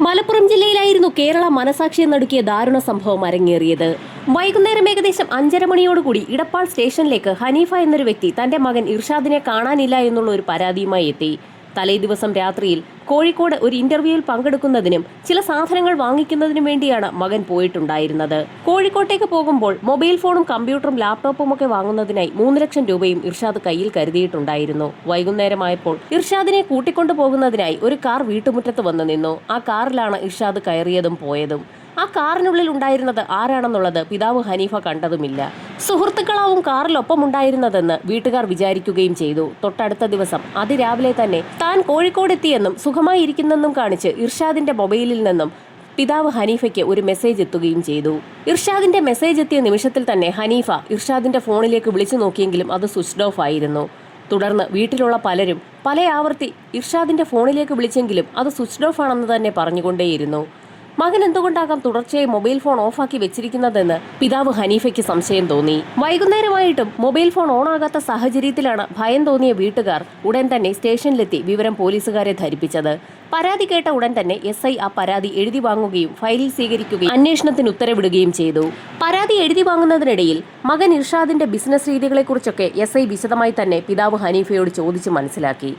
മലപ്പുറം ജില്ലയിലായിരുന്നു കേരള മനസാക്ഷിയെ നടുക്കിയ ദാരുണ സംഭവം അരങ്ങേറിയത്. വൈകുന്നേരം ഏകദേശം അഞ്ചര മണിയോടുകൂടി ഇടപ്പാൾ സ്റ്റേഷനിലേക്ക് ഹനീഫ എന്നൊരു വ്യക്തി തന്റെ മകൻ ഇർഷാദിനെ കാണാനില്ല എന്നുള്ള ഒരു പരാതിയുമായി എത്തി. തലേ ദിവസം രാത്രിയിൽ കോഴിക്കോട് ഒരു ഇന്റർവ്യൂവിൽ പങ്കെടുക്കുന്നതിനും ചില സാധനങ്ങൾ വാങ്ങിക്കുന്നതിനും വേണ്ടിയാണ് മകൻ പോയിട്ടുണ്ടായിരുന്നത്. കോഴിക്കോട്ടേക്ക് പോകുമ്പോൾ മൊബൈൽ ഫോണും കമ്പ്യൂട്ടറും ലാപ്ടോപ്പും ഒക്കെ വാങ്ങുന്നതിനായി മൂന്ന് ലക്ഷം രൂപയും ഇർഷാദ് കയ്യിൽ കരുതിയിട്ടുണ്ടായിരുന്നു. വൈകുന്നേരമായപ്പോൾ ഇർഷാദിനെ കൂട്ടിക്കൊണ്ടു പോകുന്നതിനായി ഒരു കാർ വീട്ടുമുറ്റത്ത് വന്നു നിന്നു. ആ കാറിലാണ് ഇർഷാദ് കയറിയതും പോയതും. ആ കാറിനുള്ളിൽ ഉണ്ടായിരുന്നത് ആരാണെന്നുള്ളത് പിതാവ് ഹനീഫ കണ്ടതുമില്ല. സുഹൃത്തുക്കളാവും കാറിലൊപ്പം ഉണ്ടായിരുന്നതെന്ന് വീട്ടുകാർ വിചാരിക്കുകയും ചെയ്തു. തൊട്ടടുത്ത ദിവസം അതിരാവിലെ തന്നെ താൻ കോഴിക്കോടെത്തിയെന്നും സുഖമായി ഇരിക്കുന്നെന്നും കാണിച്ച് ഇർഷാദിന്റെ മൊബൈലിൽ നിന്നും പിതാവ് ഹനീഫയ്ക്ക് ഒരു മെസ്സേജ് എത്തുകയും ചെയ്തു. ഇർഷാദിന്റെ മെസ്സേജ് എത്തിയ നിമിഷത്തിൽ തന്നെ ഹനീഫ ഇർഷാദിന്റെ ഫോണിലേക്ക് വിളിച്ചു നോക്കിയെങ്കിലും അത് സ്വിച്ച്ഡ് ഓഫ് ആയിരുന്നു. തുടർന്ന് വീട്ടിലുള്ള പലരും പല ആവർത്തി ഇർഷാദിന്റെ ഫോണിലേക്ക് വിളിച്ചെങ്കിലും അത് സ്വിച്ച്ഡ് ഓഫ് ആണെന്ന് തന്നെ പറഞ്ഞുകൊണ്ടേയിരുന്നു. മകൻ എന്തുകൊണ്ടാകാം തുടർച്ചയായി മൊബൈൽ ഫോൺ ഓഫാക്കി വെച്ചിരിക്കുന്നതെന്ന് പിതാവ് ഹനീഫയ്ക്ക് സംശയം തോന്നി. വൈകുന്നേരമായിട്ടും മൊബൈൽ ഫോൺ ഓണാകാത്ത സാഹചര്യത്തിലാണ് ഭയം തോന്നിയ വീട്ടുകാർ ഉടൻ തന്നെ സ്റ്റേഷനിലെത്തി വിവരം പോലീസുകാരെ ധരിപ്പിച്ചത്. പരാതി കേട്ട ഉടൻ തന്നെ എസ് ഐ ആ പരാതി എഴുതി വാങ്ങുകയും ഫയലിൽ സ്വീകരിക്കുകയും അന്വേഷണത്തിന് ഉത്തരവിടുകയും ചെയ്തു. പരാതി എഴുതി വാങ്ങുന്നതിനിടയിൽ മകൻ ഇർഷാദിന്റെ ബിസിനസ് രീതികളെക്കുറിച്ചൊക്കെ എസ് ഐ വിശദമായി തന്നെ പിതാവ് ഹനീഫയോട് ചോദിച്ചു മനസ്സിലാക്കി.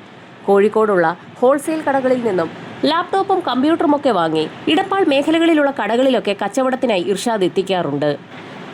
കോഴിക്കോടുള്ള ഹോൾസെയിൽ കടകളിൽ നിന്നും ലാപ്ടോപ്പും കമ്പ്യൂട്ടറും ഒക്കെ വാങ്ങി ഇടപ്പാൾ മേഖലകളിലുള്ള കടകളിലൊക്കെ കച്ചവടത്തിനായി ഇർഷാദ് എത്തിക്കാറുണ്ട്.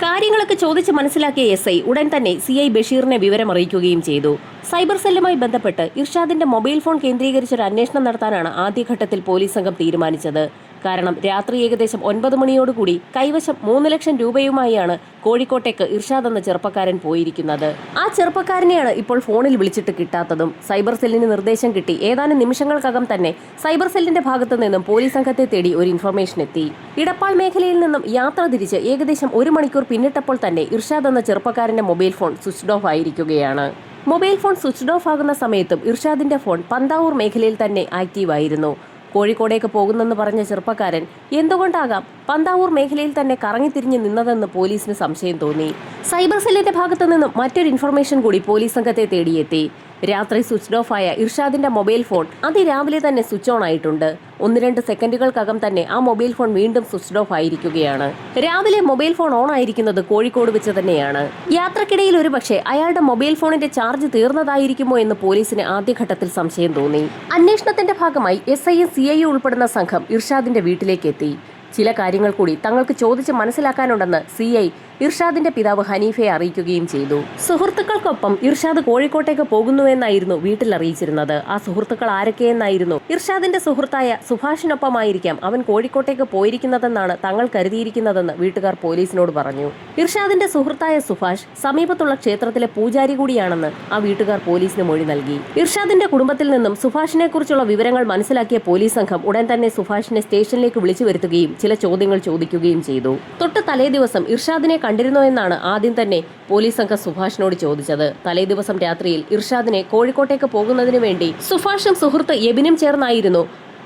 കാര്യങ്ങളൊക്കെ ചോദിച്ച് മനസ്സിലാക്കിയ എസ് ഐ ഉടൻ തന്നെ സി ഐ ബഷീറിനെ വിവരം അറിയിക്കുകയും ചെയ്തു. സൈബർ സെല്ലുമായി ബന്ധപ്പെട്ട് ഇർഷാദിന്റെ മൊബൈൽ ഫോൺ കേന്ദ്രീകരിച്ചൊരു അന്വേഷണം നടത്താനാണ് ആദ്യഘട്ടത്തിൽ പോലീസ് സംഘം തീരുമാനിച്ചത്. കാരണം രാത്രി ഏകദേശം ഒൻപത് മണിയോടുകൂടി കൈവശം മൂന്ന് ലക്ഷം രൂപയുമായാണ് കോഴിക്കോട്ടേക്ക് ഇർഷാദ് എന്ന ചെറുപ്പക്കാരൻ പോയിരിക്കുന്നത്. ആ ചെറുപ്പക്കാരനെയാണ് ഇപ്പോൾ ഫോണിൽ വിളിച്ചിട്ട് കിട്ടാത്തതും സൈബർ സെല്ലിന് നിർദ്ദേശം കിട്ടി. ഏതാനും നിമിഷങ്ങൾക്കകം തന്നെ സൈബർ സെല്ലിന്റെ ഭാഗത്തു നിന്നും പോലീസ് സംഘത്തെ തേടി ഒരു ഇൻഫർമേഷൻ എത്തി. ഇടപ്പാൾ മേഖലയിൽ നിന്നും യാത്ര തിരിച്ച് ഏകദേശം ഒരു മണിക്കൂർ പിന്നിട്ടപ്പോൾ തന്നെ ഇർഷാദ് എന്ന ചെറുപ്പക്കാരന്റെ മൊബൈൽ ഫോൺ സ്വിച്ച്ഡ് ഓഫ് ആയിരിക്കുകയാണ്. മൊബൈൽ ഫോൺ സ്വിച്ച്ഡ് ഓഫ് ആകുന്ന സമയത്തും ഇർഷാദിന്റെ ഫോൺ പന്താവൂർ മേഖലയിൽ തന്നെ ആക്റ്റീവ് ആയിരുന്നു കോഴിക്കോടേക്ക് പോകുന്നെന്ന് പറഞ്ഞ ചെറുപ്പക്കാരൻ എന്തുകൊണ്ടാകാം പന്താവൂർ മേഖലയിൽ തന്നെ കറങ്ങിത്തിരിഞ്ഞ് നിന്നതെന്ന് പോലീസിന് സംശയം തോന്നി. സൈബർ സെല്ലിന്റെ ഭാഗത്തു നിന്നും മറ്റൊരു ഇൻഫർമേഷൻ കൂടി പോലീസ് സംഘത്തെ തേടിയെത്തി. രാത്രി സ്വിച്ച്ഡ് ഓഫ് ആയ ഇർഷാദിന്റെ മൊബൈൽ ഫോൺ അതിരാവിലെ തന്നെ സ്വിച്ച് ഓൺ ആയിട്ടുണ്ട്. ഒന്ന് രണ്ട് സെക്കൻഡുകൾക്കകം തന്നെ ആ മൊബൈൽ ഫോൺ വീണ്ടും സ്വിച്ച് ഓഫ് ആയിരിക്കുകയാണ്. രാവിലെ മൊബൈൽ ഫോൺ ഓൺ ആയിരിക്കുന്നത് കോഴിക്കോട് വെച്ച് തന്നെയാണ്. യാത്രക്കിടയിൽ ഒരുപക്ഷെ അയാളുടെ മൊബൈൽ ഫോണിന്റെ ചാർജ് തീർന്നതായിരിക്കുമോ എന്ന് പോലീസിന് ആദ്യഘട്ടത്തിൽ സംശയം തോന്നി. അന്വേഷണത്തിന്റെ ഭാഗമായി എസ് ഐയും സി ഐ ഉൾപ്പെടുന്ന സംഘം ഇർഷാദിന്റെ വീട്ടിലേക്ക് എത്തി. ചില കാര്യങ്ങൾ കൂടി തങ്ങൾക്ക് ചോദിച്ച് മനസ്സിലാക്കാനുണ്ടെന്ന് സി ഐ ഇർഷാദിന്റെ പിതാവ് ഹനീഫയെ അറിയിക്കുകയും ചെയ്തു. സുഹൃത്തുക്കൾക്കൊപ്പം ഇർഷാദ് കോഴിക്കോട്ടേക്ക് പോകുന്നുവെന്നായിരുന്നു വീട്ടിൽ അറിയിച്ചിരുന്നത്. ആ സുഹൃത്തുക്കൾ ആരൊക്കെയെന്നായിരുന്നു? ഇർഷാദിന്റെ സുഹൃത്തായ സുഭാഷിനൊപ്പമായിരിക്കാം അവൻ കോഴിക്കോട്ടേക്ക് പോയിരിക്കുന്നതെന്നാണ് തങ്ങൾ കരുതിയിരിക്കുന്നതെന്ന് വീട്ടുകാർ പോലീസിനോട് പറഞ്ഞു. ഇർഷാദിന്റെ സുഹൃത്തായ സുഭാഷ് സമീപത്തുള്ള ക്ഷേത്രത്തിലെ പൂജാരി കൂടിയാണെന്ന് ആ വീട്ടുകാർ പോലീസിന് മൊഴി നൽകി. ഇർഷാദിന്റെ കുടുംബത്തിൽ നിന്നും സുഭാഷിനെ കുറിച്ചുള്ള വിവരങ്ങൾ മനസ്സിലാക്കിയ പോലീസ് സംഘം ഉടൻ തന്നെ സുഭാഷിനെ സ്റ്റേഷനിലേക്ക് വിളിച്ചു വരുത്തുകയും ചില ചോദ്യങ്ങൾ ചോദിക്കുകയും ചെയ്തു. തൊട്ട് തലേ ദിവസം ഇർഷാദിനെ കണ്ടിരുന്നോ എന്നാണ് ആദ്യം തന്നെ പോലീസ് സംഘം സുഭാഷിനോട് ചോദിച്ചത്. തലേ ദിവസം രാത്രിയിൽ ഇർഷാദിനെ കോഴിക്കോട്ടേക്ക് പോകുന്നതിനു വേണ്ടി സുഭാഷും സുഹൃത്ത് എബിനും ചേർന്നായിരുന്നു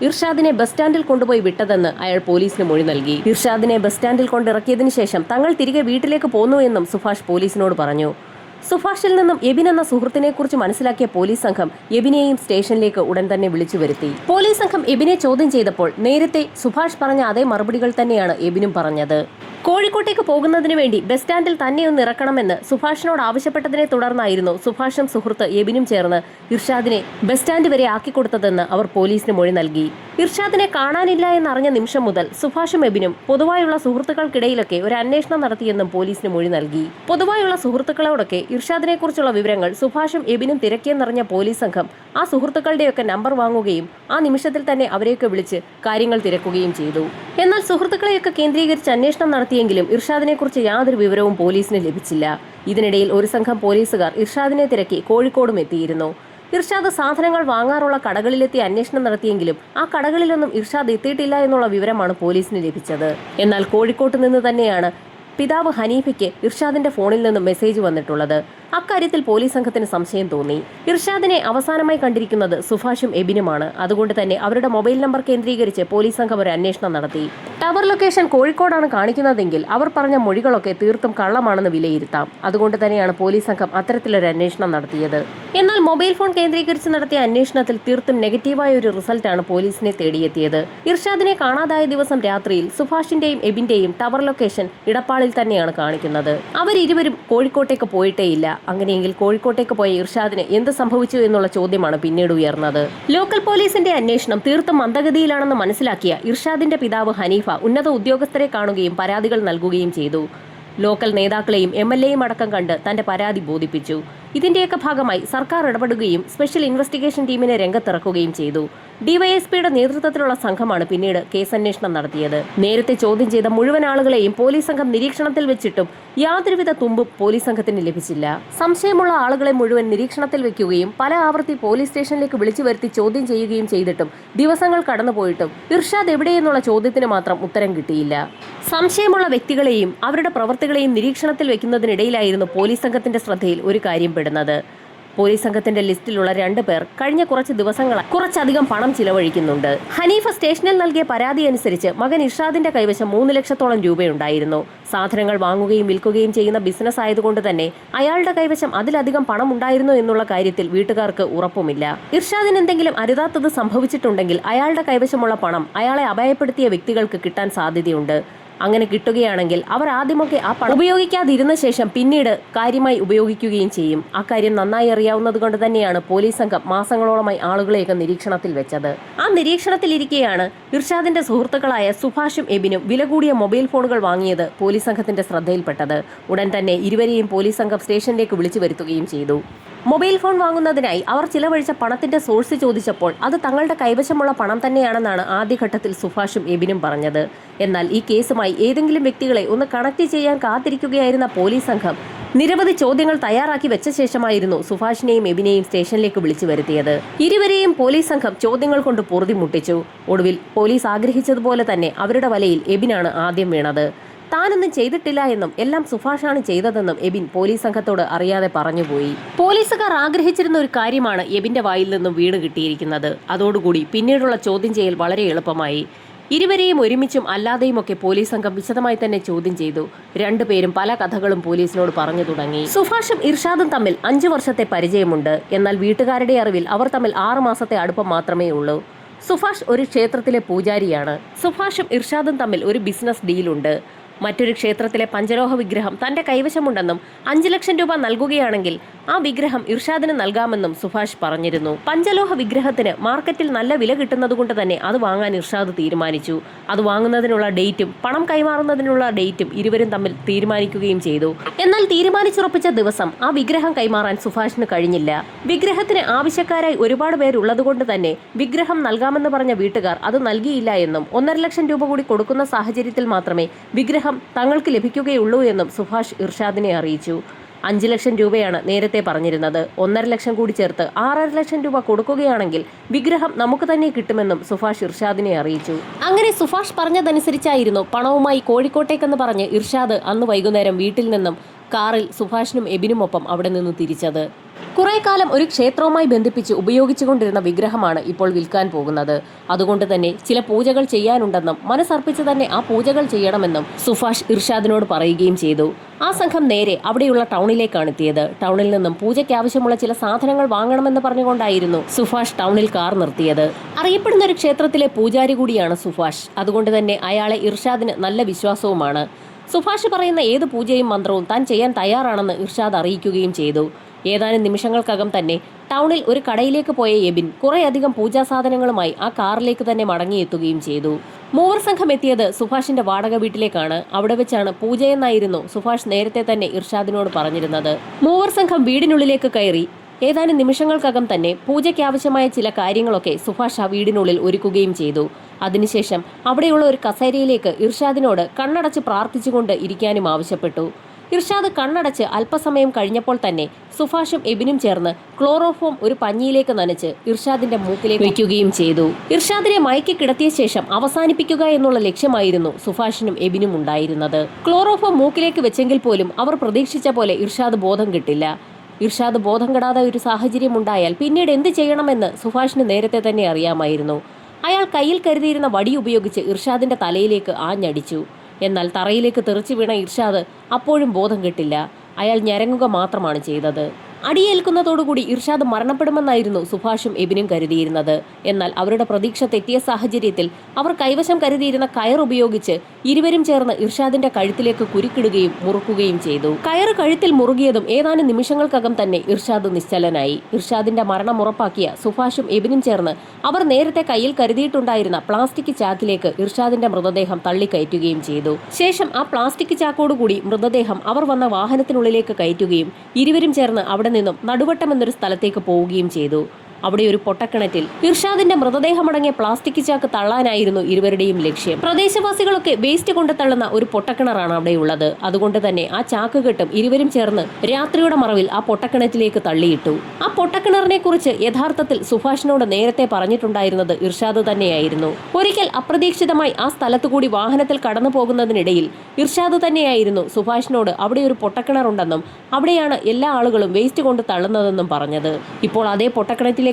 ഇർഷാദിനെ ബസ് സ്റ്റാൻഡിൽ കൊണ്ടുപോയി വിട്ടതെന്ന് അയാൾ പോലീസിന് മൊഴി നൽകി. ഇർഷാദിനെ ബസ് സ്റ്റാൻഡിൽ കൊണ്ടിറക്കിയതിനു ശേഷം തങ്ങൾ തിരികെ വീട്ടിലേക്ക് പോന്നു എന്നും സുഭാഷ് പോലീസിനോട് പറഞ്ഞു. സുഭാഷിൽ നിന്നും എബിൻ എന്ന സുഹൃത്തിനെ കുറിച്ച് മനസ്സിലാക്കിയ പോലീസ് സംഘം എബിനെയും സ്റ്റേഷനിലേക്ക് ഉടൻ തന്നെ വിളിച്ചു വരുത്തി. പോലീസ് സംഘം എബിനെ ചോദ്യം ചെയ്തപ്പോൾ നേരത്തെ സുഭാഷ് പറഞ്ഞ അതേ മറുപടികൾ തന്നെയാണ് എബിനും പറഞ്ഞത്. കോഴിക്കോട്ടേക്ക് പോകുന്നതിന് വേണ്ടി ബസ് സ്റ്റാൻഡിൽ തന്നെ ഒന്ന് ഇറക്കണമെന്ന് സുഭാഷിനോട് ആവശ്യപ്പെട്ടതിനെ തുടർന്നായിരുന്നു സുഭാഷും സുഹൃത്ത് എബിനും ചേർന്ന് ഇർഷാദിനെ ബസ് സ്റ്റാൻഡ് വരെ ആക്കിക്കൊടുത്തതെന്ന് അവർ പോലീസിന് മൊഴി നൽകി. ഇർഷാദിനെ കാണാനില്ല എന്നറിഞ്ഞ നിമിഷം മുതൽ സുഭാഷും എബിനും പൊതുവായുള്ള സുഹൃത്തുക്കൾക്കിടയിലൊക്കെ ഒരു അന്വേഷണം നടത്തിയെന്നും പോലീസിന് മൊഴി നൽകി. പൊതുവായുള്ള സുഹൃത്തുക്കളോടൊക്കെ ഇർഷാദിനെ കുറിച്ചുള്ള വിവരങ്ങൾ സുഭാഷും എബിനും തിരക്കിയെന്നറിഞ്ഞ പോലീസ് സംഘം ആ സുഹൃത്തുക്കളുടെയൊക്കെ നമ്പർ വാങ്ങുകയും ആ നിമിഷത്തിൽ തന്നെ അവരെയൊക്കെ വിളിച്ച് കാര്യങ്ങൾ തിരക്കുകയും ചെയ്തു. എന്നാൽ സുഹൃത്തുക്കളെയൊക്കെ കേന്ദ്രീകരിച്ച് അന്വേഷണം നടത്തിയെങ്കിലും ഇർഷാദിനെക്കുറിച്ച് യാതൊരു വിവരവും പോലീസിന് ലഭിച്ചില്ല. ഇതിനിടയിൽ ഒരു സംഘം പോലീസുകാർ ഇർഷാദിനെ തിരക്കി കോഴിക്കോടും എത്തിയിരുന്നു. ഇർഷാദ് സാധനങ്ങൾ വാങ്ങാറുള്ള കടകളിലെത്തി അന്വേഷണം നടത്തിയെങ്കിലും ആ കടകളിലൊന്നും ഇർഷാദ് എത്തിയിട്ടില്ല എന്നുള്ള വിവരമാണ് പോലീസിന് ലഭിച്ചത്. എന്നാൽ കോഴിക്കോട്ട് നിന്ന് തന്നെയാണ് പിതാവ് ഹനീഫയ്ക്ക് ഇർഷാദിന്റെ ഫോണിൽ നിന്നും മെസ്സേജ് വന്നിട്ടുള്ളത്. അക്കാര്യത്തിൽ പോലീസ് സംഘത്തിന് സംശയം തോന്നി. ഇർഷാദിനെ അവസാനമായി കണ്ടിരിക്കുന്നത് സുഭാഷും എബിനുമാണ്. അതുകൊണ്ട് തന്നെ അവരുടെ മൊബൈൽ നമ്പർ കേന്ദ്രീകരിച്ച് പോലീസ് സംഘം ഒരു അന്വേഷണം നടത്തി. ടവർ ലൊക്കേഷൻ കോഴിക്കോടാണ് കാണിക്കുന്നതെങ്കിൽ അവർ പറഞ്ഞ മൊഴികളൊക്കെ തീർത്തും കള്ളമാണെന്ന് വിലയിരുത്താം. അതുകൊണ്ട് തന്നെയാണ് പോലീസ് സംഘം അത്തരത്തിലൊരു അന്വേഷണം നടത്തിയത്. എന്നാൽ മൊബൈൽ ഫോൺ കേന്ദ്രീകരിച്ച് നടത്തിയ അന്വേഷണത്തിൽ തീർത്തും നെഗറ്റീവായ ഒരു റിസൾട്ടാണ് പോലീസിനെ തേടിയെത്തിയത്. ഇർഷാദിനെ കാണാതായ ദിവസം രാത്രിയിൽ സുഭാഷിന്റെയും എബിന്റെയും ടവർ ലൊക്കേഷൻ ഇടപ്പാളിൽ തന്നെയാണ് കാണിക്കുന്നത്. അവരിരുവരും കോഴിക്കോട്ടേക്ക് പോയിട്ടേയില്ല. അങ്ങനെയെങ്കിൽ കോഴിക്കോട്ടേക്ക് പോയ ഇർഷാദിന് എന്ത് സംഭവിച്ചു എന്നുള്ള ചോദ്യമാണ് പിന്നീട് ഉയർന്നത്. ലോക്കൽ പോലീസിന്റെ അന്വേഷണം തീർത്തും മന്ദഗതിയിലാണെന്ന് മനസ്സിലാക്കിയ ഇർഷാദിന്റെ പിതാവ് ഹനീഫ ഉന്നത ഉദ്യോഗസ്ഥരെ കാണുകയും പരാതികൾ നൽകുകയും ചെയ്തു. ലോക്കൽ നേതാക്കളെയും എം എൽ എയും അടക്കം കണ്ട് തന്റെ പരാതി ബോധിപ്പിച്ചു. ഇതിന്റെയൊക്കെ ഭാഗമായി സർക്കാർ ഇടപെടുകയും സ്പെഷ്യൽ ഇൻവെസ്റ്റിഗേഷൻ ടീമിനെ രംഗത്തിറക്കുകയും ചെയ്തു. ഡിവൈഎസ്പിയുടെ നേതൃത്വത്തിലുള്ള സംഘമാണ് പിന്നീട് കേസന്വേഷണം നടത്തിയത്. നേരത്തെ ചോദ്യം ചെയ്ത മുഴുവൻ ആളുകളെയും പോലീസ് സംഘം നിരീക്ഷണത്തിൽ വെച്ചിട്ടും യാതൊരുവിധ തുമ്പും പോലീസ് സംഘത്തിന് ലഭിച്ചില്ല. സംശയമുള്ള ആളുകളെ മുഴുവൻ നിരീക്ഷണത്തിൽ വെക്കുകയും പല ആവർത്തി പോലീസ് സ്റ്റേഷനിലേക്ക് വിളിച്ചു വരുത്തി ചോദ്യം ചെയ്യുകയും ചെയ്തിട്ടും ദിവസങ്ങൾ കടന്നുപോയിട്ടും ഇർഷാദ് എവിടെയെന്നുള്ള ചോദ്യത്തിന് മാത്രം ഉത്തരം കിട്ടിയില്ല. സംശയമുള്ള വ്യക്തികളെയും അവരുടെ പ്രവർത്തികളെയും നിരീക്ഷണത്തിൽ വെക്കുന്നതിനിടയിലായിരുന്നു പോലീസ് സംഘത്തിന്റെ ശ്രദ്ധയിൽ ഒരു കാര്യം പെടുന്നത്. പോലീസ് സംഘത്തിന്റെ ലിസ്റ്റിലുള്ള രണ്ടു പേർ കഴിഞ്ഞ കുറച്ച് ദിവസങ്ങളായി കുറച്ചധികം പണം ചിലവഴിക്കുന്നുണ്ട്. ഹനീഫ സ്റ്റേഷനിൽ നൽകിയ പരാതി അനുസരിച്ച് മകൻ ഇഷാദിന്റെ കൈവശം മൂന്ന് ലക്ഷത്തോളം രൂപയുണ്ടായിരുന്നു. സാധനങ്ങൾ വാങ്ങുകയും വിൽക്കുകയും ചെയ്യുന്ന ബിസിനസ് ആയതുകൊണ്ട് തന്നെ അയാളുടെ കൈവശം അതിലധികം പണം ഉണ്ടായിരുന്നു എന്നുള്ള കാര്യത്തിൽ വീട്ടുകാർക്ക് ഉറപ്പുമില്ല. ഇർഷാദിന് എന്തെങ്കിലും അരുതാത്തത് സംഭവിച്ചിട്ടുണ്ടെങ്കിൽ അയാളുടെ കൈവശമുള്ള പണം അയാളെ അപായപ്പെടുത്തിയ വ്യക്തികൾക്ക് കിട്ടാൻ സാധ്യതയുണ്ട്. അങ്ങനെ കിട്ടുകയാണെങ്കിൽ അവർ ആദ്യമൊക്കെ ആ പണം ഉപയോഗിക്കാതിരുന്ന ശേഷം പിന്നീട് കാര്യമായി ഉപയോഗിക്കുകയും ചെയ്യും. അക്കാര്യം നന്നായി അറിയാവുന്നത് കൊണ്ട് തന്നെയാണ് പോലീസ് സംഘം മാസങ്ങളോളമായി ആളുകളെയൊക്കെ നിരീക്ഷണത്തിൽ വെച്ചത്. ആ നിരീക്ഷണത്തിലിരിക്കെയാണ് ഇർഷാദിന്റെ സുഹൃത്തുക്കളായ സുഭാഷും എബിനും വില കൂടിയ മൊബൈൽ ഫോണുകൾ വാങ്ങിയത് പോലീസ് സംഘത്തിന്റെ ശ്രദ്ധയിൽപ്പെട്ടത്. ഉടൻ തന്നെ ഇരുവരെയും പോലീസ് സംഘം സ്റ്റേഷനിലേക്ക് വിളിച്ചു വരുത്തുകയും ചെയ്തു. മൊബൈൽ ഫോൺ വാങ്ങുന്നതിനായി അവർ ചിലവഴിച്ച പണത്തിന്റെ സോഴ്സ് ചോദിച്ചപ്പോൾ അത് തങ്ങളുടെ കൈവശമുള്ള പണം തന്നെയാണെന്നാണ് ആദ്യഘട്ടത്തിൽ സുഭാഷും എബിനും പറഞ്ഞത്. എന്നാൽ ഈ കേസുമായി ഏതെങ്കിലും വ്യക്തികളെ ഒന്ന് കണക്ട് ചെയ്യാൻ കാത്തിരിക്കുകയായിരുന്ന പോലീസ് സംഘം നിരവധി ചോദ്യങ്ങൾ തയ്യാറാക്കി വെച്ച ശേഷമായിരുന്നു സുഭാഷിനെയും എബിനെയും സ്റ്റേഷനിലേക്ക് വിളിച്ചു വരുത്തിയത്. ഇരുവരെയും പോലീസ് സംഘം ചോദ്യങ്ങൾ കൊണ്ട് പൊറുതിമുട്ടിച്ചു. ഒടുവിൽ പോലീസ് ആഗ്രഹിച്ചതുപോലെ തന്നെ അവരുടെ വലയിൽ എബിനാണ് ആദ്യം വീണത്. താനൊന്നും ചെയ്തിട്ടില്ല എന്നും എല്ലാം സുഭാഷാണ് ചെയ്തതെന്നും എബിൻ പോലീസ് സംഘത്തോട് അറിയാതെ പറഞ്ഞുപോയി. പോലീസുകാർ ആഗ്രഹിച്ചിരുന്ന ഒരു കാര്യമാണ് എബിന്റെ വായിൽ നിന്നും വീണ് കിട്ടിയിരിക്കുന്നത്. അതോടുകൂടി പിന്നീടുള്ള ചോദ്യം ചെയ്യൽ വളരെ എളുപ്പമായി. ഇരുവരെയും ഒരുമിച്ചും അല്ലാതെയുമൊക്കെ പോലീസ് സംഘം വിശദമായി തന്നെ ചോദ്യം ചെയ്തു. രണ്ടുപേരും പല കഥകളും പോലീസിനോട് പറഞ്ഞു തുടങ്ങി. സുഭാഷും ഇർഷാദും തമ്മിൽ അഞ്ചു വർഷത്തെ പരിചയമുണ്ട്. എന്നാൽ വീട്ടുകാരുടെ അറിവിൽ അവർ തമ്മിൽ ആറു മാസത്തെ അടുപ്പം മാത്രമേ ഉള്ളൂ. സുഭാഷ് ഒരു ക്ഷേത്രത്തിലെ പൂജാരിയാണ്. സുഭാഷും ഇർഷാദും തമ്മിൽ ഒരു ബിസിനസ് ഡീലുണ്ട്. മറ്റൊരു ക്ഷേത്രത്തിലെ പഞ്ചലോഹ വിഗ്രഹം തന്റെ കൈവശമുണ്ടെന്നും അഞ്ചു ലക്ഷം രൂപ നൽകുകയാണെങ്കിൽ ആ വിഗ്രഹം ഇർഷാദിന് നൽകാമെന്നും സുഭാഷ് പറഞ്ഞിരുന്നു. പഞ്ചലോഹ വിഗ്രഹത്തിന് മാർക്കറ്റിൽ നല്ല വില കിട്ടുന്നതുകൊണ്ട് തന്നെ അത് വാങ്ങാൻ ഇർഷാദ് തീരുമാനിച്ചു. അത് വാങ്ങുന്നതിനുള്ള ഡേറ്റും പണം കൈമാറുന്നതിനുള്ള ഡേറ്റും ഇരുവരും തമ്മിൽ തീരുമാനിക്കുകയും ചെയ്തു. എന്നാൽ തീരുമാനിച്ചുറപ്പിച്ച ദിവസം ആ വിഗ്രഹം കൈമാറാൻ സുഭാഷിന് കഴിഞ്ഞില്ല. വിഗ്രഹത്തിന് ആവശ്യക്കാരായി ഒരുപാട് പേരുള്ളതുകൊണ്ട് തന്നെ വിഗ്രഹം നൽകാമെന്ന് പറഞ്ഞ വീട്ടുകാർ അത് നൽകിയില്ല എന്നും ഒന്നര ലക്ഷം രൂപ കൂടി കൊടുക്കുന്ന സാഹചര്യത്തിൽ മാത്രമേ വിഗ്രഹം തങ്ങൾക്ക് ലഭിക്കുകയുള്ളൂ എന്നും സുഭാഷ് ഇർഷാദിനെ അറിയിച്ചു. അഞ്ച് ലക്ഷം രൂപയാണ് നേരത്തെ പറഞ്ഞിരുന്നത്. ഒന്നര ലക്ഷം കൂടി ചേർത്ത് ആറര ലക്ഷം രൂപ കൊടുക്കുകയാണെങ്കിൽ വിഗ്രഹം നമുക്ക് തന്നെ കിട്ടുമെന്നും സുഭാഷ് ഇർഷാദിനെ അറിയിച്ചു. അങ്ങനെ സുഭാഷ് പറഞ്ഞതനുസരിച്ചായിരുന്നു പണവുമായി കോഴിക്കോട്ടേക്കെന്ന് പറഞ്ഞ് ഇർഷാദ് അന്ന് വൈകുന്നേരം വീട്ടിൽ നിന്നും കാറിൽ സുഭാഷിനും എബിനുമൊപ്പം അവിടെ നിന്ന് തിരിച്ചത്. കുറെ കാലം ഒരു ക്ഷേത്രവുമായി ബന്ധിപ്പിച്ച് ഉപയോഗിച്ചുകൊണ്ടിരുന്ന വിഗ്രഹമാണ് ഇപ്പോൾ വിൽക്കാൻ പോകുന്നത്. അതുകൊണ്ട് തന്നെ ചില പൂജകൾ ചെയ്യാനുണ്ടെന്നും മനസ്സർപ്പിച്ച് തന്നെ ആ പൂജകൾ ചെയ്യണമെന്നും സുഫാഷ് ഇർഷാദിനോട് പറയുകയും ചെയ്തു. ആ സംഘം നേരെ അവിടെയുള്ള ടൗണിലേക്കാണ് എത്തിയത്. ടൗണിൽ നിന്നും പൂജയ്ക്ക് ആവശ്യമുള്ള ചില സാധനങ്ങൾ വാങ്ങണമെന്ന് പറഞ്ഞുകൊണ്ടായിരുന്നു സുഫാഷ് ടൗണിൽ കാർ നിർത്തിയത്. അറിയപ്പെടുന്ന ഒരു ക്ഷേത്രത്തിലെ പൂജാരി കൂടിയാണ് സുഫാഷ് അതുകൊണ്ട് തന്നെ അയാളെ ഇർഷാദിന് നല്ല വിശ്വാസവുമാണ്. സുഭാഷ് പറയുന്ന ഏത് പൂജയും മന്ത്രവും താൻ ചെയ്യാൻ തയ്യാറാണെന്ന് ഇർഷാദ് അറിയിക്കുകയും ചെയ്തു. ഏതാനും നിമിഷങ്ങൾക്കകം തന്നെ ടൗണിൽ ഒരു കടയിലേക്ക് പോയ എബിൻ കുറേയധികം പൂജാ സാധനങ്ങളുമായി ആ കാറിലേക്ക് തന്നെ മടങ്ങിയെത്തുകയും ചെയ്തു. മൂവർ സംഘം എത്തിയത് സുഭാഷിന്റെ വാടക വീട്ടിലേക്കാണ്. അവിടെ വെച്ചാണ് പൂജയെന്നായിരുന്നു സുഭാഷ് നേരത്തെ തന്നെ ഇർഷാദിനോട് പറഞ്ഞിരുന്നത്. മൂവർ സംഘം വീടിനുള്ളിലേക്ക് കയറി. ഏതാനും നിമിഷങ്ങൾക്കകം തന്നെ പൂജയ്ക്ക് ആവശ്യമായ ചില കാര്യങ്ങളൊക്കെ സുഭാഷ് ആ വീടിനുള്ളിൽ ഒരുക്കുകയും ചെയ്തു. അതിനുശേഷം അവിടെയുള്ള ഒരു കസേരയിലേക്ക് ഇർഷാദിനോട് കണ്ണടച്ച് പ്രാർത്ഥിച്ചുകൊണ്ട് ഇരിക്കാനും ആവശ്യപ്പെട്ടു. ഇർഷാദ് കണ്ണടച്ച് അല്പസമയം കഴിഞ്ഞപ്പോൾ തന്നെ സുഭാഷും എബിനും ചേർന്ന് ക്ലോറോഫോം ഒരു പഞ്ഞിയിലേക്ക് നനച്ച് ഇർഷാദിന്റെ മൂക്കിലേക്ക് വയ്ക്കുകയും ചെയ്തു. ഇർഷാദിനെ മയക്കി കിടത്തിയ ശേഷം അവസാനിപ്പിക്കുക എന്നുള്ള ലക്ഷ്യമായിരുന്നു സുഭാഷിനും എബിനും ഉണ്ടായിരുന്നത്. ക്ലോറോഫോം മൂക്കിലേക്ക് വെച്ചെങ്കിൽ പോലും അവർ പ്രതീക്ഷിച്ച പോലെ ഇർഷാദ് ബോധം കിട്ടില്ല. ഇർഷാദ് ബോധം കെടാതെ ഒരു സാഹചര്യം ഉണ്ടായാൽ പിന്നീട് എന്ത് ചെയ്യണമെന്ന് സുഭാഷിന് നേരത്തെ തന്നെ അറിയാമായിരുന്നു. അയാൾ കയ്യിൽ കരുതിയിരുന്ന വടി ഉപയോഗിച്ച് ഇർഷാദിന്റെ തലയിലേക്ക് ആഞ്ഞടിച്ചു. എന്നാൽ തറയിലേക്ക് തെറിച്ചു വീണ ഇർഷാദ് അപ്പോഴും ബോധം കെട്ടില്ല. അയാൾ ഞരങ്ങുക മാത്രമാണ് ചെയ്തത്. അടിയേൽക്കുന്നതോടുകൂടി ഇർഷാദ് മരണപ്പെടുമെന്നായിരുന്നു സുഭാഷും എബിനും കരുതിയിരുന്നത്. എന്നാൽ അവരുടെ പ്രതീക്ഷ തെറ്റിയ സാഹചര്യത്തിൽ അവർ കൈവശം കരുതിയിരുന്ന കയർ ഉപയോഗിച്ച് ഇരുവരും ചേർന്ന് ഇർഷാദിന്റെ കഴുത്തിലേക്ക് കുരുക്കിടുകയും മുറുക്കുകയും ചെയ്തു. കയർ കഴുത്തിൽ മുറുകിയതും ഏതാനും നിമിഷങ്ങൾക്കകം തന്നെ ഇർഷാദ് നിശ്ചലനായി. ഇർഷാദിന്റെ മരണം ഉറപ്പാക്കിയ സുഭാഷും എബിനും ചേർന്ന് അവർ നേരത്തെ കയ്യിൽ കരുതിയിട്ടുണ്ടായിരുന്ന പ്ലാസ്റ്റിക് ചാക്കിലേക്ക് ഇർഷാദിന്റെ മൃതദേഹം തള്ളിക്കയറ്റുകയും ചെയ്തു. ശേഷം ആ പ്ലാസ്റ്റിക് ചാക്കോടുകൂടി മൃതദേഹം അവർ വന്ന വാഹനത്തിനുള്ളിലേക്ക് കയറ്റുകയും ഇരുവരും ചേർന്ന് അവിടെ നിന്നും നടുവട്ടം എന്നൊരു സ്ഥലത്തേക്ക് പോവുകയും ചെയ്തു. അവിടെ ഒരു പൊട്ടക്കിണറ്റിൽ ഇർഷാദിന്റെ മൃതദേഹമടങ്ങിയ പ്ലാസ്റ്റിക് ചാക്ക് തള്ളാനായിരുന്നു ഇരുവരുടെയും ലക്ഷ്യം. പ്രദേശവാസികളൊക്കെ വേസ്റ്റ് കൊണ്ട് തള്ളുന്ന ഒരു പൊട്ടക്കിണറാണ് അവിടെയുള്ളത്. അതുകൊണ്ട് തന്നെ ആ ചാക്ക് കെട്ടും ഇരുവരും ചേർന്ന് രാത്രിയുടെ മറവിൽ ആ പൊട്ടക്കിണറ്റിലേക്ക് തള്ളിയിട്ടു. ആ പൊട്ടക്കിണറിനെ കുറിച്ച് യഥാർത്ഥത്തിൽ സുഭാഷിനോട് നേരത്തെ പറഞ്ഞിട്ടുണ്ടായിരുന്നത് ഇർഷാദ് തന്നെയായിരുന്നു. ഒരിക്കൽ അപ്രതീക്ഷിതമായി ആ സ്ഥലത്തു കൂടി വാഹനത്തിൽ കടന്നു പോകുന്നതിനിടയിൽ ഇർഷാദ് തന്നെയായിരുന്നു സുഭാഷിനോട് അവിടെ ഒരു പൊട്ടക്കിണറുണ്ടെന്നും അവിടെയാണ് എല്ലാ ആളുകളും വേസ്റ്റ് കൊണ്ട് തള്ളുന്നതെന്നും പറഞ്ഞത്. ഇപ്പോൾ അതേ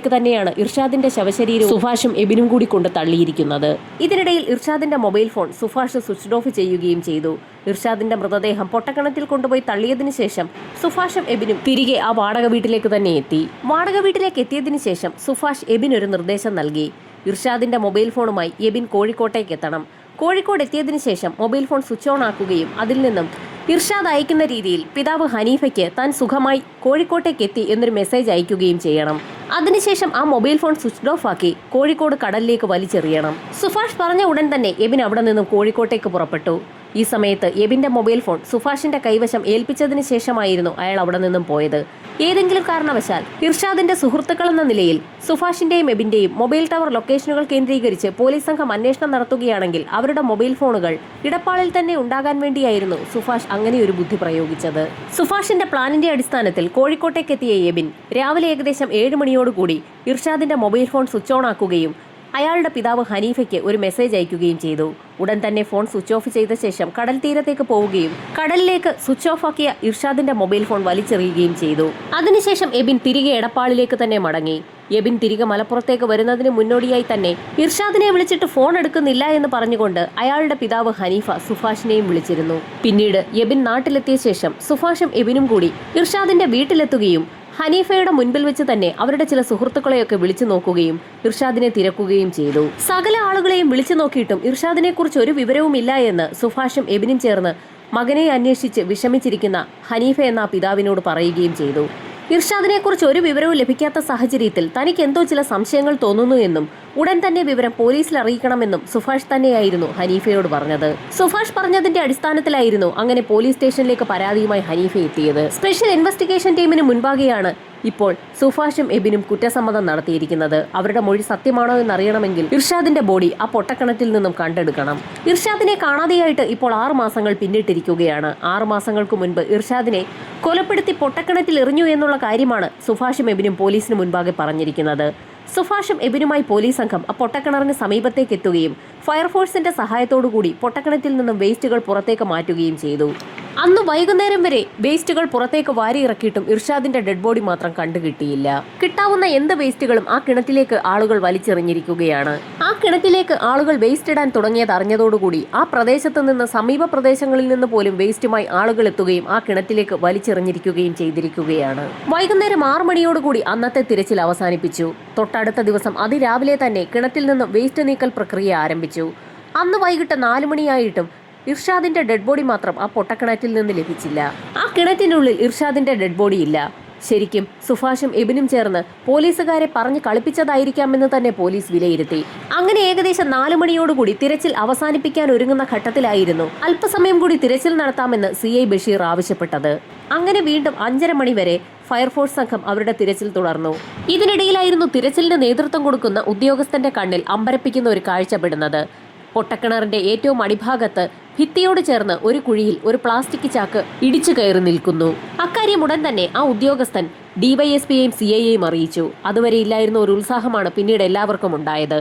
പൊട്ടക്കിണറ്റിലേക്ക് തന്നെയാണ് ഇർഷാദിന്റെ ശവശരീരം സുഭാഷും എബിനും കൂടി കൊണ്ട് തള്ളിയിരിക്കുന്നത്. ഇതിനിടയിൽ ഇർഷാദിന്റെ mobile phone Subhash switch off ചെയ്യുകയും ചെയ്തു. ഇർഷാദിന്റെ മൃതദേഹം പൊട്ടക്കണത്തിൽ കൊണ്ടുപോയി തള്ളിയതിനു ശേഷം സുഭാഷും എബിനും തിരികെ ആ വാടക വീട്ടിലേക്ക് തന്നെ എത്തി. വാടക വീട്ടിലേക്ക് എത്തിയതിനു ശേഷം സുഭാഷ് എബിൻ ഒരു നിർദ്ദേശം നൽകി. ഇർഷാദിന്റെ മൊബൈൽ ഫോണുമായി എബിൻ കോഴിക്കോട്ടേക്ക് എത്തണം. കോഴിക്കോട് എത്തിയതിനു ശേഷം മൊബൈൽ ഫോൺ സ്വിച്ച് ഓൺ ആക്കുകയും അതിൽ നിന്നും ഇർഷാദ് അയക്കുന്ന രീതിയിൽ പിതാവ് ഹനീഫയ്ക്ക് താൻ സുഖമായി കോഴിക്കോട്ടേക്ക് എത്തി എന്നൊരു മെസ്സേജ് അയക്കുകയും ചെയ്യണം. അതിനുശേഷം ആ മൊബൈൽ ഫോൺ സ്വിച്ച് ഓഫ് ആക്കി കോഴിക്കോട് കടലിലേക്ക് വലിച്ചെറിയണം. സുഭാഷ് പറഞ്ഞ ഉടൻ തന്നെ എബിൻ അവിടെ നിന്നും കോഴിക്കോട്ടേക്ക് പുറപ്പെട്ടു. ഈ സമയത്ത് എബിന്റെ മൊബൈൽ ഫോൺ സുഭാഷിന്റെ കൈവശം ഏൽപ്പിച്ചതിന് ശേഷമായിരുന്നു അയാൾ അവിടെ നിന്നും പോയത്. ഏതെങ്കിലും കാരണവശാൽ ഇർഷാദിന്റെ സുഹൃത്തുക്കൾ എന്ന നിലയിൽ സുഭാഷിന്റെയും എബിന്റെയും മൊബൈൽ ടവർ ലൊക്കേഷനുകൾ കേന്ദ്രീകരിച്ച് പോലീസ് സംഘം അന്വേഷണം നടത്തുകയാണെങ്കിൽ അവരുടെ മൊബൈൽ ഫോണുകൾ ഇടപ്പാളിൽ തന്നെ ഉണ്ടാകാൻ വേണ്ടിയായിരുന്നു സുഭാഷ് അങ്ങനെ ഒരു ബുദ്ധി പ്രയോഗിച്ചത്. സുഭാഷിന്റെ പ്ലാനിന്റെ അടിസ്ഥാനത്തിൽ കോഴിക്കോട്ടേക്കെത്തിയ എബിൻ രാവിലെ ഏകദേശം ഏഴ് മണിയോടുകൂടി ഇർഷാദിന്റെ മൊബൈൽ ഫോൺ സ്വിച്ച് ഓൺ ആക്കുകയും അയാളുടെ പിതാവ് ഹനീഫയ്ക്ക് ഒരു മെസ്സേജ് അയക്കുകയും ചെയ്തു. ഉടൻ തന്നെ ഫോൺ സ്വിച്ച് ഓഫ് ചെയ്ത ശേഷം കടൽ തീരത്തേക്ക് പോവുകയും കടലിലേക്ക് സ്വിച്ച് ഓഫ് ആക്കിയ ഇർഷാദിന്റെ മൊബൈൽ ഫോൺ വലിച്ചെറിയുകയും ചെയ്തു. അതിനുശേഷം എബിൻ തിരികെ എടപ്പാളിലേക്ക് തന്നെ മടങ്ങി. എബിൻ തിരികെ മലപ്പുറത്തേക്ക് വരുന്നതിന് മുന്നോടിയായി തന്നെ ഇർഷാദിനെ വിളിച്ചിട്ട് ഫോൺ എടുക്കുന്നില്ല എന്ന് പറഞ്ഞുകൊണ്ട് അയാളുടെ പിതാവ് ഹനീഫ സുഭാഷിനെയും വിളിച്ചിരുന്നു. പിന്നീട് എബിൻ നാട്ടിലെത്തിയ ശേഷം സുഭാഷും എബിനും കൂടി ഇർഷാദിന്റെ വീട്ടിലെത്തുകയും ഹനീഫയുടെ മുൻപിൽ വെച്ച് തന്നെ അവരുടെ ചില സുഹൃത്തുക്കളെയൊക്കെ വിളിച്ചു നോക്കുകയും ഇർഷാദിനെ തിരക്കുകയും ചെയ്തു. സകല ആളുകളെയും വിളിച്ചു നോക്കിയിട്ടും ഇർഷാദിനെ കുറിച്ച് ഒരു വിവരവുമില്ല എന്ന് സുഭാഷും എബിനും ചേർന്ന് മകനെ അന്വേഷിച്ച് വിഷമിച്ചിരിക്കുന്ന ഹനീഫ എന്ന പിതാവിനോട് പറയുകയും ചെയ്തു. ഇർഷാദിനെ കുറിച്ച് ഒരു വിവരവും ലഭിക്കാത്ത സാഹചര്യത്തിൽ തനിക്ക് എന്തോ ചില സംശയങ്ങൾ തോന്നുന്നു എന്നും ഉടൻ തന്നെ വിവരം പോലീസിൽ അറിയിക്കണമെന്നും സുഭാഷ് തന്നെയായിരുന്നു ഹനീഫയോട് പറഞ്ഞത്. സുഭാഷ് പറഞ്ഞതിന്റെ അടിസ്ഥാനത്തിലായിരുന്നു അങ്ങനെ പോലീസ് സ്റ്റേഷനിലേക്ക് പരാതിയുമായി ഹനീഫ എത്തിയത്. സ്പെഷ്യൽ ഇൻവെസ്റ്റിഗേഷൻ ടീമിന് മുൻപാകെയാണ് ഇപ്പോൾ സുഭാഷും എബിനും കുറ്റസമ്മതം നടത്തിയിരിക്കുന്നത് അവരുടെ മൊഴി സത്യമാണോ എന്ന് അറിയണമെങ്കിൽ ഇർഷാദിന്റെ ബോഡി ആ പൊട്ടക്കണത്തിൽ നിന്നും കണ്ടെടുക്കണം. ഇർഷാദിനെ കാണാതെയായിട്ട് ഇപ്പോൾ ആറു മാസങ്ങൾ പിന്നിട്ടിരിക്കുകയാണ്. ആറു മാസങ്ങൾക്ക് മുൻപ് ഇർഷാദിനെ കൊലപ്പെടുത്തി പൊട്ടക്കണത്തിൽ എറിഞ്ഞു എന്നുള്ള കാര്യമാണ് സുഭാഷും എബിനും പോലീസിന് മുൻപാകെ പറഞ്ഞിരിക്കുന്നത്. സുഭാഷും എബിനുമായി പോലീസ് സംഘം ആ പൊട്ടക്കിണറിന് സമീപത്തേക്ക് എത്തുകയും ഫയർഫോഴ്സിന്റെ സഹായത്തോടുകൂടി പൊട്ടക്കിണറ്റിൽ നിന്നും വേസ്റ്റുകൾ പുറത്തേക്ക് മാറ്റുകയും ചെയ്തു. അന്ന് വൈകുന്നേരം വരെ വേസ്റ്റുകൾ പുറത്തേക്ക് വാരിയിറക്കിയിട്ടും ഇർഷാദിന്റെ ഡെഡ് ബോഡി മാത്രം കണ്ടുകിട്ടിയില്ല. കിട്ടാവുന്ന എന്ത് വേസ്റ്റുകളും ആ കിണറ്റിലേക്ക് ആളുകൾ വലിച്ചെറിഞ്ഞിരിക്കുകയാണ്. ആ കിണറ്റിലേക്ക് ആളുകൾ വേസ്റ്റ് ഇടാൻ തുടങ്ങിയത് അറിഞ്ഞതോടുകൂടി ആ പ്രദേശത്ത് നിന്ന് സമീപ പ്രദേശങ്ങളിൽ നിന്ന് പോലും വേസ്റ്റുമായി ആളുകൾ എത്തുകയും ആ കിണറ്റിലേക്ക് വലിച്ചെറിഞ്ഞിരിക്കുകയും ചെയ്തിരിക്കുകയാണ്. വൈകുന്നേരം ആറു മണിയോടുകൂടി അന്നത്തെ തിരച്ചിൽ അവസാനിപ്പിച്ചു. തൊട്ടടുത്ത ദിവസം അതിരാവിലെ തന്നെ കിണറ്റിൽ നിന്ന് വേസ്റ്റ് നീക്കൽ പ്രക്രിയ ആരംഭിച്ചു. അന്ന് വൈകിട്ട് നാലു മണിയായിട്ടും ഇർഷാദിന്റെ ഡെഡ് ബോഡി മാത്രം ആ പൊട്ടക്കിണറ്റിൽ നിന്ന് ലഭിച്ചില്ല. ആ കിണറ്റിനുള്ളിൽ ഇർഷാദിന്റെ ഡെഡ് ബോഡി ഇല്ല. ശരിക്കും സുഭാഷും എബിനും ചേർന്ന് പോലീസുകാരെ പറഞ്ഞ് കളിപ്പിച്ചതായിരിക്കാമെന്ന് തന്നെ പോലീസ് വിലയിരുത്തി. അങ്ങനെ ഏകദേശം നാലു മണിയോടുകൂടി തിരച്ചിൽ അവസാനിപ്പിക്കാൻ ഒരുങ്ങുന്ന ഘട്ടത്തിലായിരുന്നു അല്പസമയം കൂടി തിരച്ചിൽ നടത്താമെന്ന് സി ഐ ബഷീർ ആവശ്യപ്പെട്ടത്. അങ്ങനെ വീണ്ടും അഞ്ചര മണി വരെ ഫയർഫോഴ്സ് സംഘം അവരുടെ തിരച്ചിൽ തുടർന്നു. ഇതിനിടയിലായിരുന്നു തിരച്ചിലിന് നേതൃത്വം കൊടുക്കുന്ന ഉദ്യോഗസ്ഥന്റെ കണ്ണിൽ അമ്പരപ്പിക്കുന്ന ഒരു കാഴ്ചപ്പെടുന്നത് പൊട്ടക്കിണറിന്റെ ഏറ്റവും അടിഭാഗത്ത് ഭിത്തിയോട് ചേർന്ന് ഒരു കുഴിയിൽ ഒരു പ്ലാസ്റ്റിക് ചാക്ക് ഇടിച്ചു കയറി നിൽക്കുന്നു. അക്കാര്യം ഉടൻ തന്നെ ആ ഉദ്യോഗസ്ഥൻ ഡിവൈഎസ്പിയെയും സി ഐയെയും അറിയിച്ചു. അതുവരെ ഇല്ലായിരുന്ന ഒരു ഉത്സാഹമാണ് പിന്നീട് എല്ലാവർക്കും ഉണ്ടായത്.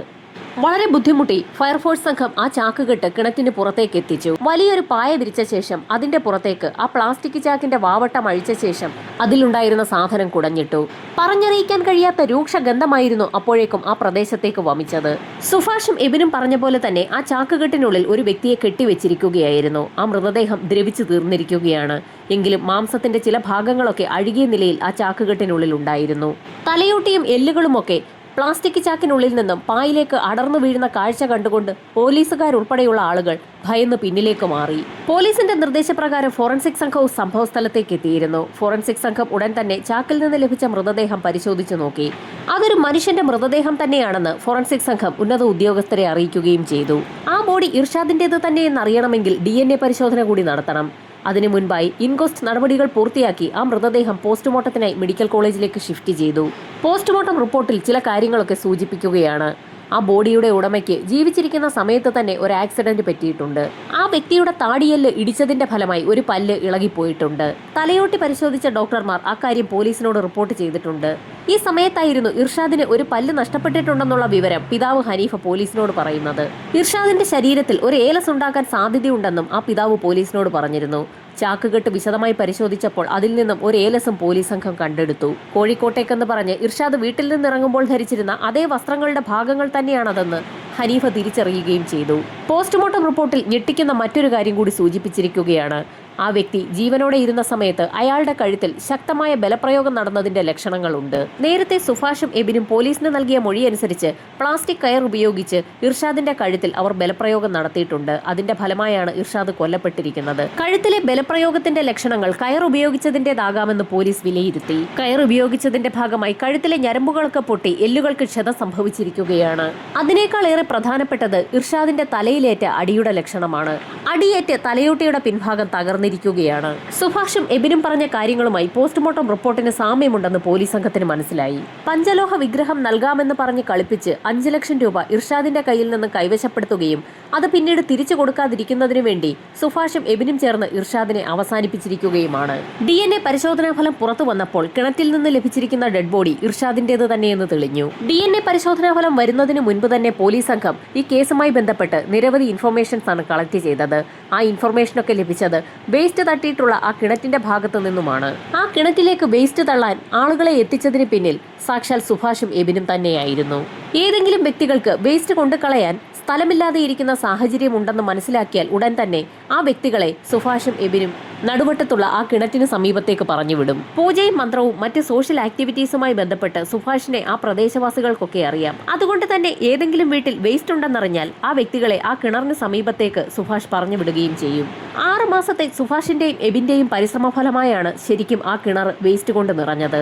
വളരെ ബുദ്ധിമുട്ടി ഫയർഫോഴ്സ് സംഘം ആ ചാക്കുകെട്ട് കിണറ്റിന് പുറത്തേക്ക് എത്തിച്ചു. വലിയൊരു പായ വിരിച്ച ശേഷം അതിന്റെ പുറത്തേക്ക് ആ പ്ലാസ്റ്റിക് ചാക്കിന്റെ വാവട്ടം അഴിച്ച ശേഷം അതിലുണ്ടായിരുന്ന സാധനം കുടഞ്ഞിട്ടു. പറഞ്ഞറിയിക്കാൻ കഴിയാത്ത രൂക്ഷ ഗന്ധമായിരുന്നു അപ്പോഴേക്കും ആ പ്രദേശത്തേക്ക് വമിച്ചത്. സുഭാഷും എബിനും പറഞ്ഞ പോലെ തന്നെ ആ ചാക്കുകെട്ടിനുള്ളിൽ ഒരു വ്യക്തിയെ കെട്ടിവെച്ചിരിക്കുകയായിരുന്നു. ആ മൃതദേഹം ദ്രവിച്ചു തീർന്നിരിക്കുകയാണ്. എങ്കിലും മാംസത്തിന്റെ ചില ഭാഗങ്ങളൊക്കെ അഴുകിയ നിലയിൽ ആ ചാക്കുകെട്ടിനുള്ളിൽ ഉണ്ടായിരുന്നു. തലയോട്ടിയും എല്ലുകളുമൊക്കെ പ്ലാസ്റ്റിക് ചാക്കിനുള്ളിൽ നിന്നും പായിലേക്ക് അടർന്നു വീഴുന്ന കാഴ്ച കണ്ടുകൊണ്ട് പോലീസുകാരുൾപ്പെടെയുള്ള ആളുകൾ ഭയന്ന് പിന്നിലേക്ക് മാറി. പോലീസിന്റെ നിർദ്ദേശപ്രകാരം ഫോറൻസിക് സംഘവും സംഭവ സ്ഥലത്തേക്ക് എത്തിയിരുന്നു. ഫോറൻസിക് സംഘം ഉടൻ തന്നെ ചാക്കിൽ നിന്ന് ലഭിച്ച മൃതദേഹം പരിശോധിച്ചു നോക്കി. അതൊരു മനുഷ്യന്റെ മൃതദേഹം തന്നെയാണെന്ന് ഫോറൻസിക് സംഘം ഉന്നത ഉദ്യോഗസ്ഥരെ അറിയിക്കുകയും ചെയ്തു. ആ ബോഡി ഇർഷാദിന്റേത് തന്നെയെന്ന് അറിയണമെങ്കിൽ ഡി പരിശോധന കൂടി നടത്തണം. അതിനു മുൻപായി ഇൻകോസ്റ്റ് നടപടികൾ പൂർത്തിയാക്കി ആ മൃതദേഹം പോസ്റ്റ്മോർട്ടത്തിനായി മെഡിക്കൽ കോളേജിലേക്ക് ഷിഫ്റ്റ് ചെയ്തു. പോസ്റ്റ്മോർട്ടം റിപ്പോർട്ടിൽ ചില കാര്യങ്ങളൊക്കെ സൂചിപ്പിക്കുകയാണ്. ആ ബോഡിയുടെ ഉടമയ്ക്ക് ജീവിച്ചിരിക്കുന്ന സമയത്ത് തന്നെ ഒരു ആക്സിഡന്റ് പറ്റിയിട്ടുണ്ട്. ആ വ്യക്തിയുടെ താടിയെല്ല് ഇടിച്ചതിന്റെ ഫലമായി ഒരു പല്ല് ഇളകിപ്പോയിട്ടുണ്ട്. തലയോട്ടി പരിശോധിച്ച ഡോക്ടർമാർ അക്കാര്യം പോലീസിനോട് റിപ്പോർട്ട് ചെയ്തിട്ടുണ്ട്. ഈ സമയത്തായിരുന്നു ഇർഷാദിന് ഒരു പല്ല് നഷ്ടപ്പെട്ടിട്ടുണ്ടെന്നുള്ള വിവരം പിതാവ് ഹനീഫ പോലീസിനോട് പറയുന്നത്. ഇർഷാദിന്റെ ശരീരത്തിൽ ഒരു ഏലസ് ഉണ്ടാക്കാൻ സാധ്യതയുണ്ടെന്നും ആ പിതാവ് പോലീസിനോട് പറഞ്ഞിരുന്നു. ചാക്കുകെട്ട് വിശദമായി പരിശോധിച്ചപ്പോൾ അതിൽ നിന്നും ഒരു ഏലസും പോലീസ് സംഘം കണ്ടെടുത്തു. കോഴിക്കോട്ടേക്കെന്ന് പറഞ്ഞ് ഇർഷാദ് വീട്ടിൽ നിന്നിറങ്ങുമ്പോൾ ധരിച്ചിരുന്ന അതേ വസ്ത്രങ്ങളുടെ ഭാഗങ്ങൾ തന്നെയാണതെന്ന് ഹനീഫ തിരിച്ചറിയുകയും ചെയ്തു. പോസ്റ്റ്മോർട്ടം റിപ്പോർട്ടിൽ ഞെട്ടിക്കുന്ന മറ്റൊരു കാര്യം കൂടി സൂചിപ്പിച്ചിരിക്കുകയാണ്. ആ വ്യക്തി ജീവനോടെ ഇരുന്ന സമയത്ത് അയാളുടെ കഴുത്തിൽ ശക്തമായ ബലപ്രയോഗം നടന്നതിന്റെ ലക്ഷണങ്ങളുണ്ട്. നേരത്തെ സുഭാഷും എബിനും പോലീസിന് നൽകിയ മൊഴി അനുസരിച്ച് പ്ലാസ്റ്റിക് കയർ ഉപയോഗിച്ച് ഇർഷാദിന്റെ കഴുത്തിൽ അവർ ബലപ്രയോഗം നടത്തിയിട്ടുണ്ട്. അതിന്റെ ഫലമായാണ് ഇർഷാദ് കൊല്ലപ്പെട്ടിരിക്കുന്നത്. കഴുത്തിലെ ബലപ്രയോഗത്തിന്റെ ലക്ഷണങ്ങൾ കയർ ഉപയോഗിച്ചതിന്റേതാകാമെന്ന് പോലീസ് വിലയിരുത്തി. കയർ ഉപയോഗിച്ചതിന്റെ ഭാഗമായി കഴുത്തിലെ ഞരമ്പുകളൊക്കെ പൊട്ടി എല്ലുകൾക്ക് ക്ഷത സംഭവിച്ചിരിക്കുകയാണ്. അതിനേക്കാൾ ഏറെ പ്രധാനപ്പെട്ടത് ഇർഷാദിന്റെ തലയിലേറ്റ അടിയുടെ ലക്ഷണമാണ്. അടിയേറ്റ് തലയോട്ടിയുടെ പിൻഭാഗം തകർന്നിരിക്കുകയാണ്. സുഭാഷും എബിനും പറഞ്ഞ കാര്യങ്ങളുമായി പോസ്റ്റ്മോർട്ടം റിപ്പോർട്ടിന് സാമ്യമുണ്ടെന്ന് പോലീസ് സംഘത്തിന് മനസ്സിലായി. പഞ്ചലോഹ വിഗ്രഹം നൽകാമെന്ന് പറഞ്ഞ് കളിപ്പിച്ച് അഞ്ചു ലക്ഷം രൂപ ഇർഷാദിന്റെ കയ്യിൽ നിന്ന് കൈവശപ്പെടുത്തുകയും അത് പിന്നീട് തിരിച്ചു കൊടുക്കാതിരിക്കുന്നതിനു വേണ്ടി സുഭാഷും എബിനും ചേർന്ന് ഇർഷാദിനെ അവസാനിപ്പിച്ചിരിക്കുകയുമാണ്. ഡി എൻ എ പരിശോധനാ ഫലം പുറത്തു വന്നപ്പോൾ കിണറ്റിൽ നിന്ന് ലഭിച്ചിരിക്കുന്ന ഡെഡ് ബോഡി ഇർഷാദിന്റേത് തന്നെയെന്ന് തെളിഞ്ഞു. ഡി എൻ എ പരിശോധനാ ഫലം വരുന്നതിന് മുൻപ് തന്നെ പോലീസ് സംഘം ഈ കേസുമായി ബന്ധപ്പെട്ട് നിരവധി ഇൻഫർമേഷൻസ് ആണ് കളക്ട് ചെയ്തത്. ആ ഇൻഫർമേഷനൊക്കെ ലഭിച്ചത് വേസ്റ്റ് തട്ടിയിട്ടുള്ള ആ കിണറ്റിന്റെ ഭാഗത്തു നിന്നുമാണ്. ആ കിണറ്റിലേക്ക് വേസ്റ്റ് തള്ളാൻ ആളുകളെ എത്തിച്ചതിന് പിന്നിൽ സാക്ഷാൽ സുഭാഷും എബിനും തന്നെയായിരുന്നു. ഏതെങ്കിലും വ്യക്തികൾക്ക് വേസ്റ്റ് കൊണ്ടു കളയാൻ സ്ഥലമില്ലാതെ ഇരിക്കുന്ന സാഹചര്യം ഉണ്ടെന്ന് മനസ്സിലാക്കിയാൽ ഉടൻ തന്നെ ആ വ്യക്തികളെ സുഭാഷും എബിനും നടുവട്ടത്തുള്ള ആ കിണറ്റിന് സമീപത്തേക്ക് പറഞ്ഞുവിടും. പൂജയും മന്ത്രവും മറ്റ് സോഷ്യൽ ആക്ടിവിറ്റീസുമായി ബന്ധപ്പെട്ട് സുഭാഷിനെ ആ പ്രദേശവാസികൾക്കൊക്കെ അറിയാം. അതുകൊണ്ട് തന്നെ ഏതെങ്കിലും വീട്ടിൽ വേസ്റ്റ് ഉണ്ടെന്നറിഞ്ഞാൽ ആ വ്യക്തികളെ ആ കിണറിന് സമീപത്തേക്ക് സുഭാഷ് പറഞ്ഞു വിടുകയും ചെയ്യും. ആറ് മാസത്തെ സുഭാഷിന്റെയും എബിന്റെയും പരിശ്രമഫലമായാണ് ശരിക്കും ആ കിണർ വേസ്റ്റ് കൊണ്ട് നിറഞ്ഞത്.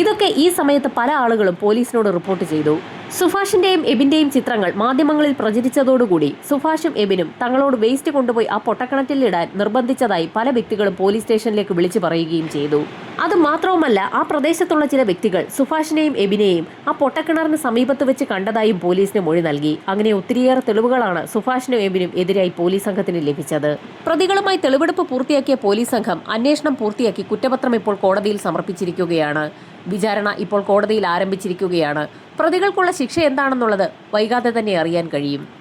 ഇതൊക്കെ ഈ സമയത്ത് പല ആളുകളും പോലീസിനോട് റിപ്പോർട്ട് ചെയ്തു. സുഭാഷിന്റെയും എബിന്റെയും ചിത്രങ്ങൾ മാധ്യമങ്ങളിൽ പ്രചരിച്ചതോടുകൂടി സുഭാഷും എബിനും തങ്ങളോട് വേസ്റ്റ് കൊണ്ടുപോയി ആ പൊട്ടക്കിണറ്റിൽ ഇടാൻ നിർബന്ധിച്ചതായി പല വ്യക്തികളും പോലീസ് സ്റ്റേഷനിലേക്ക് വിളിച്ചു പറയുകയും ചെയ്തു. അത് മാത്രവുമല്ല ആ പ്രദേശത്തുള്ള ചില വ്യക്തികൾ സുഭാഷിനെയും എബിനെയും ആ പൊട്ടക്കിണറിന് സമീപത്ത് വെച്ച് കണ്ടതായും പോലീസിന് മൊഴി നൽകി. അങ്ങനെ ഒത്തിരിയേറെ തെളിവുകളാണ് സുഭാഷിനും എബിനും എതിരായി പോലീസ് സംഘത്തിന് ലഭിച്ചത്. പ്രതികളുമായി തെളിവെടുപ്പ് പൂർത്തിയാക്കിയ പോലീസ് സംഘം അന്വേഷണം പൂർത്തിയാക്കി കുറ്റപത്രം ഇപ്പോൾ കോടതിയിൽ സമർപ്പിച്ചിരിക്കുകയാണ്. വിചാരണ ഇപ്പോൾ കോടതിയിൽ ആരംഭിച്ചിരിക്കുകയാണ്. പ്രതികൾക്കുള്ള ശിക്ഷ എന്താണെന്നുള്ളത് വൈകാതെ തന്നെ അറിയാൻ കഴിയും